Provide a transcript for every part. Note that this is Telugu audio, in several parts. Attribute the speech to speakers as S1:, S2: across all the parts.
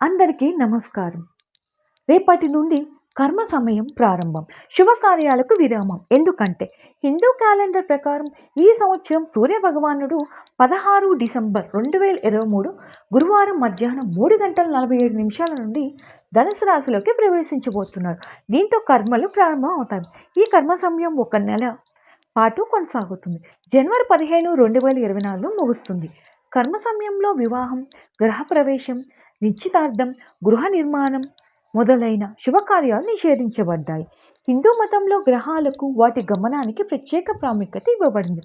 S1: అందరికీ నమస్కారం. రేపటి నుండి కర్మ సమయం ప్రారంభం. శుభకార్యాలకు విరామం. ఎందుకంటే హిందూ క్యాలెండర్ ప్రకారం ఈ సంవత్సరం సూర్య భగవానుడు పదహారు డిసెంబర్ రెండు వేల ఇరవై మూడు గురువారం మధ్యాహ్నం మూడు గంటల నలభై ఏడు నిమిషాల నుండి ధనుసు రాశిలోకి ప్రవేశించబోతున్నారు. దీంతో కర్మలు ప్రారంభం అవుతాయి. ఈ కర్మ సమయం ఒక నెల పాటు కొనసాగుతుంది. జనవరి పదిహేను రెండు వేల ఇరవై నాలుగులో ముగుస్తుంది. కర్మ సమయంలో వివాహం గృహప్రవేశం నిశ్చితార్థం గృహ నిర్మాణం మొదలైన శుభకార్యాలు నిషేధించబడ్డాయి. హిందూ మతంలో గ్రహాలకు వాటి గమనానికి ప్రత్యేక ప్రాముఖ్యత ఇవ్వబడింది.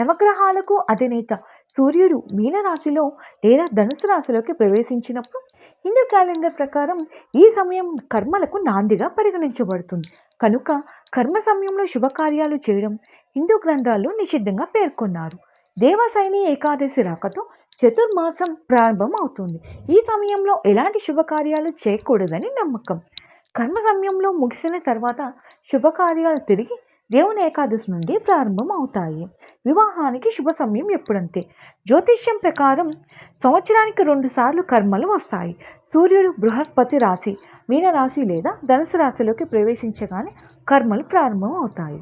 S1: నవగ్రహాలకు అధినేత సూర్యుడు మీనరాశిలో లేదా ధనుసు రాశిలోకి ప్రవేశించినప్పుడు హిందూ క్యాలెండర్ ప్రకారం ఈ సమయం కర్మలకు నాందిగా పరిగణించబడుతుంది. కనుక కర్మ సమయంలో శుభకార్యాలు చేయడం హిందూ గ్రంథాల్లో నిషిద్ధంగా పేర్కొన్నారు. దేవసైని ఏకాదశి రాకతో చతుర్మాసం ప్రారంభం అవుతుంది ఈ సమయంలో ఎలాంటి శుభకార్యాలు చేయకూడదని నమ్మకం. కర్మ సమయంలో ముగిసిన తర్వాత శుభకార్యాలు తిరిగి దేవుని ఏకాదశి నుండి ప్రారంభం అవుతాయి వివాహానికి శుభ సమయం ఎప్పుడంతే? జ్యోతిష్యం ప్రకారం సంవత్సరానికి రెండు సార్లు కర్మలు వస్తాయి. సూర్యుడు బృహస్పతి రాశి మీనరాశి లేదా ధనుసు రాశిలోకి ప్రవేశించగానే కర్మలు ప్రారంభం అవుతాయి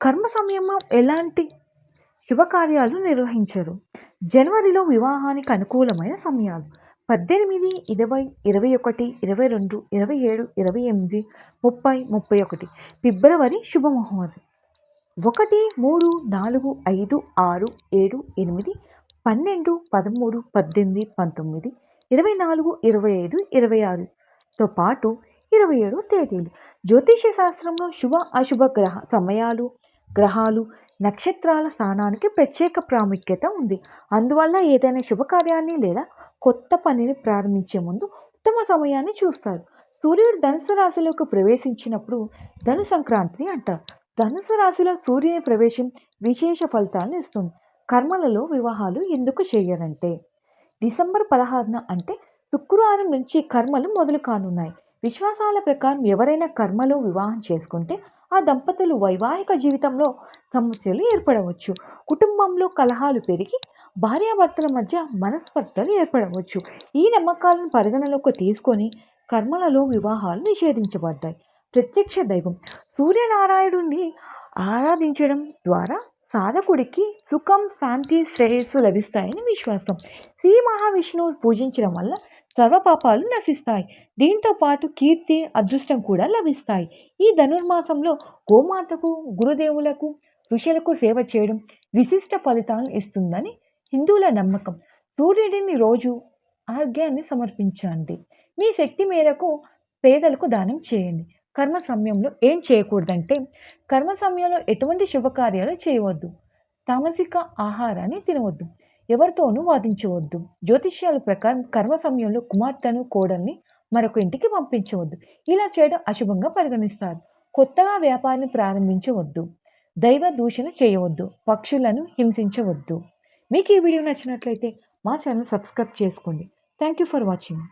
S1: కర్మ సమయంలో ఎలాంటి శుభకార్యాలు నిర్వహించరు? జనవరిలో వివాహానికి అనుకూలమైన సమయాలు. పద్దెనిమిది ఇరవై ఇరవై ఒకటి ఇరవై రెండు ఇరవై ఏడు ఇరవై ఎనిమిది ముప్పై ముప్పై ఒకటి ఫిబ్రవరి శుభముహూర్తం. ఒకటి మూడు నాలుగు ఐదు ఆరు ఏడు ఎనిమిది పన్నెండు పదమూడు పద్దెనిమిది పంతొమ్మిది ఇరవై నాలుగు ఇరవై ఐదు ఇరవై ఆరుతో పాటు ఇరవై ఏడు తేదీలు. జ్యోతిష శాస్త్రంలో శుభ అశుభ గ్రహ సమయాలు గ్రహాలు నక్షత్రాల స్థానానికి ప్రత్యేక ప్రాముఖ్యత ఉంది. అందువల్ల ఏదైనా శుభకార్యాన్ని లేదా కొత్త పనిని ప్రారంభించే ముందు ఉత్తమ సమయాన్ని చూస్తారు. సూర్యుడు ధనుసు రాశిలోకి ప్రవేశించినప్పుడు ధను సంక్రాంతి అంటారు. ధనుసు రాశిలో సూర్యుని ప్రవేశం విశేష ఫలితాలను ఇస్తుంది. కర్మలలో వివాహాలు ఎందుకు చేయరంటే డిసెంబర్ పదహారున అంటే శుక్రవారం నుంచి కర్మలు మొదలు కానున్నాయి. విశ్వాసాల ప్రకారం ఎవరైనా కర్మలో వివాహం చేసుకుంటే ఆ దంపతులు వైవాహిక జీవితంలో సమస్యలు ఏర్పడవచ్చు. కుటుంబంలో కలహాలు పెరిగి భార్యాభర్తల మధ్య మనస్పర్ధలు ఏర్పడవచ్చు. ఈ నమ్మకాలను పరిగణలోకి తీసుకొని కర్మలలో వివాహాలు నిషేధించబడ్డాయి. ప్రత్యక్ష దైవం సూర్యనారాయణుడిని ఆరాధించడం ద్వారా సాధకుడికి సుఖం శాంతి శ్రేయస్సు లభిస్తాయని విశ్వాసం. శ్రీ మహావిష్ణువు పూజించడం వల్ల సర్వపాపాలు నశిస్తాయి. దీంతో పాటు కీర్తి అదృష్టం కూడా లభిస్తాయి. ఈ ధనుర్మాసంలో గోమాతకు గురుదేవులకు ఋషులకు సేవ చేయడం విశిష్ట ఫలితాలను ఇస్తుందని హిందువుల నమ్మకం. సూర్యుడిని రోజు ఆరోగ్యాన్ని సమర్పించండి. మీ శక్తి మేరకు పేదలకు దానం చేయండి. కర్మ సమయంలో ఏం చేయకూడదంటే కర్మ సమయంలో ఎటువంటి శుభకార్యాలు చేయవద్దు. తామసిక ఆహారాన్ని తినవద్దు. ఎవరితోనూ వాదించవద్దు. జ్యోతిష్యాల ప్రకారం కర్మ సమయంలో కుమార్తెను కోడల్ని మరొక ఇంటికి పంపించవద్దు. ఇలా చేయడం అశుభంగా పరిగణిస్తారు. కొత్తగా వ్యాపారాన్ని ప్రారంభించవద్దు. దైవ దూషణ చేయవద్దు. పక్షులను హింసించవద్దు. మీకు ఈ వీడియో నచ్చినట్లయితే మా ఛానల్ సబ్స్క్రైబ్ చేసుకోండి. Thank you for watching